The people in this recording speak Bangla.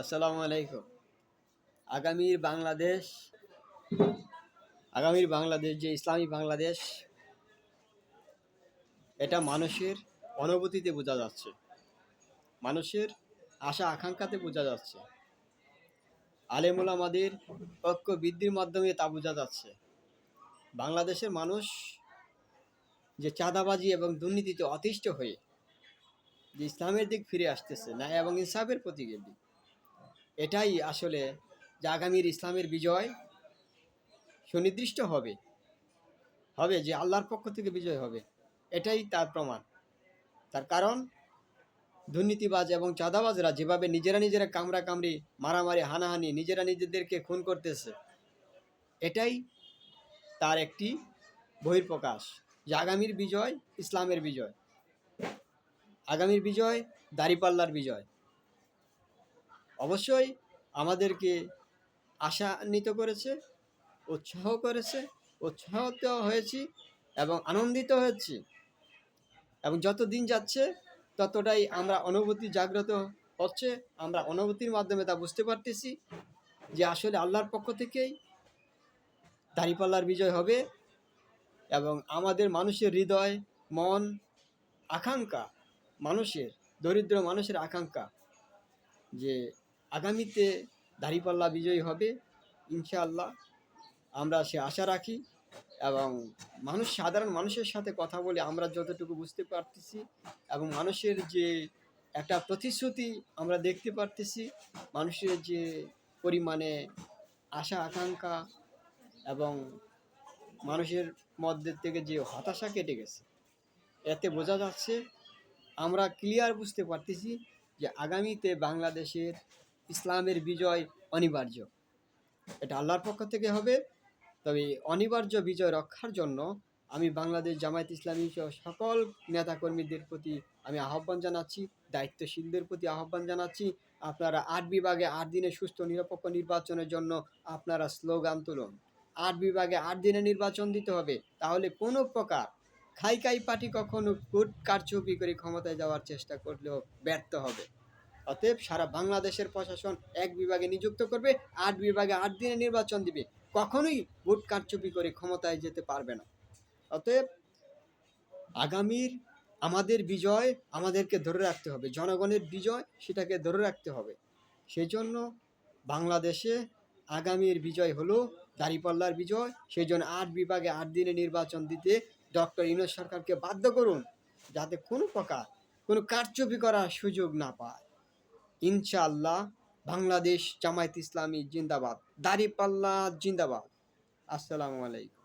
আসসালামু আলাইকুম। আগামীর বাংলাদেশ আগামীর বাংলাদেশ, যে ইসলামী বাংলাদেশ, এটা মানুষের অনুভূতিতে বোঝা যাচ্ছে। মানুষের আশা আকাঙ্ক্ষাতে বোঝা যাচ্ছে। আলেমুল আমাদের ঐক্য বৃদ্ধির মাধ্যমে তা বোঝা যাচ্ছে। বাংলাদেশের মানুষ যে চাঁদাবাজি এবং দুর্নীতিতে অতিষ্ঠ হয়ে যে ইসলামের দিক ফিরে আসতেছে না এবং ইনসাফের প্রতীকের দিক। এটাই আসলে যে আগামীর ইসলামের বিজয় সুনির্দিষ্ট হবে। হবে যে আল্লাহর পক্ষ থেকে বিজয় হবে। এটাই তার প্রমাণ। তার কারণ, দুর্নীতিবাজ এবং চাঁদাবাজরা যেভাবে নিজেরা নিজেরা কামড়া কামড়ি, মারামারি, হানাহানি নিজেরা নিজেদেরকে খুন করতেছে, এটাই তার একটি বহির্প্রকাশ যে আগামীর বিজয় ইসলামের বিজয়। আগামীর বিজয় দাড়িপাল্লার বিজয়। অবশ্যই আমাদেরকে আশান্বিত করেছে, উৎসাহ করেছে, উৎসাহিত হয়েছি এবং আনন্দিত হয়েছি। এবং যত দিন যাচ্ছে, ততটাই আমরা অনুভূতি জাগ্রত হচ্ছে। আমরা অনুভূতির মাধ্যমে তা বুঝতে পারতেছি যে আসলে আল্লাহর পক্ষ থেকেই দাঁড়িপাল্লার বিজয় হবে এবং আমাদের মানুষের হৃদয়, মন, আকাঙ্ক্ষা, মানুষের, দরিদ্র মানুষের আকাঙ্ক্ষা যে আগামীতে দাঁড়িপাল্লা বিজয়ী হবে, ইনশাআল্লাহ। আমরা সে আশা রাখি এবং মানুষ, সাধারণ মানুষের সাথে কথা বলে আমরা যতটুকু বুঝতে পারতেছি এবং মানুষের যে একটা প্রতিশ্রুতি আমরা দেখতে পারতেছি, মানুষের যে পরিমাণে আশা, আকাঙ্ক্ষা এবং মানুষের মধ্যে থেকে যে হতাশা কেটে গেছে, এতে বোঝা যাচ্ছে আমরা ক্লিয়ার বুঝতে পারতেছি যে আগামীতে বাংলাদেশের ইসলামের বিজয় অনিবার্য। এটা আল্লাহর পক্ষ থেকে হবে। তবে অনিবার্য বিজয় রক্ষার জন্য আমি বাংলাদেশ জামায়াত ইসলামী সহ সকল নেতাকর্মীদের প্রতি আমি আহ্বান জানাচ্ছি, দায়িত্বশীলদের প্রতি আহ্বান জানাচ্ছি। আপনারা আট বিভাগে আট দিনে সুস্থ, নিরপেক্ষ নির্বাচনের জন্য আপনারা স্লোগান তুলুন। আট বিভাগে আট দিনে নির্বাচন দিতে হবে। তাহলে কোনো প্রকার খাই খাই পার্টি কখনো ভোট কারচুপি করে ক্ষমতায় যাওয়ার চেষ্টা করলেও ব্যর্থ হবে। অতএব সারা বাংলাদেশের প্রশাসন এক বিভাগে নিযুক্ত করবে, আট বিভাগে আট দিনে নির্বাচন দিবে। কখনোই ভোট কারচুপি করে ক্ষমতায় যেতে পারবে না। অতএব আগামীর আমাদের বিজয় আমাদেরকে ধরে রাখতে হবে, জনগণের বিজয় সেটাকে ধরে রাখতে হবে। সেই জন্য বাংলাদেশে আগামীর বিজয় হলো দাঁড়িপাল্লার বিজয়। সেই জন্য আট বিভাগে আট দিনে নির্বাচন দিতে ডক্টর ইনোজ সরকারকে বাধ্য করুন, যাতে কোনো প্রকার কোনো কারচুপি করার সুযোগ না পায়। ইনশাআল্লাহ বাংলাদেশ জামায়াত ইসলামী জিন্দাবাদ। দাড়িপাল্লা জিন্দাবাদ। আসসালামু আলাইকুম।